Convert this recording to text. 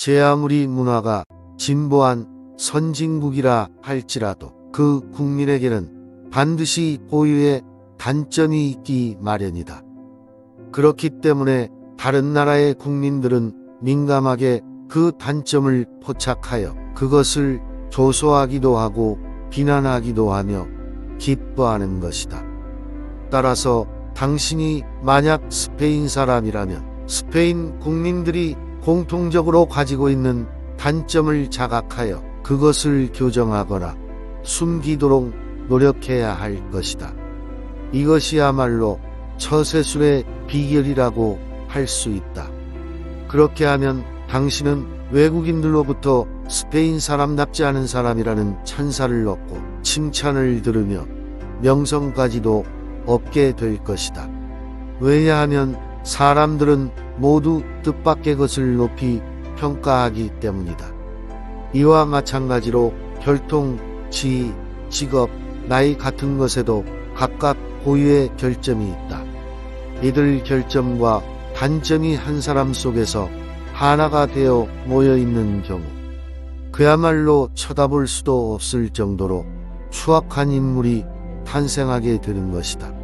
제 아무리 문화가 진보한 선진국이라 할지라도 그 국민에게는 반드시 고유의 단점이 있기 마련이다. 그렇기 때문에 다른 나라의 국민들은 민감하게 그 단점을 포착하여 그것을 조소하기도 하고 비난하기도 하며 기뻐하는 것이다. 따라서 당신이 만약 스페인 사람이라면 스페인 국민들이 공통적으로 가지고 있는 단점을 자각하여 그것을 교정하거나 숨기도록 노력해야 할 것이다. 이것이야말로 처세술의 비결이라고 할 수 있다. 그렇게 하면 당신은 외국인들로부터 스페인 사람답지 않은 사람이라는 찬사를 얻고 칭찬을 들으며 명성까지도 얻게 될 것이다. 왜냐하면 사람들은 모두 뜻밖의 것을 높이 평가하기 때문이다. 이와 마찬가지로 혈통, 지위, 직업, 나이 같은 것에도 각각 고유의 결점이 있다. 이들 결점과 단점이 한 사람 속에서 하나가 되어 모여 있는 경우, 그야말로 쳐다볼 수도 없을 정도로 추악한 인물이 탄생하게 되는 것이다.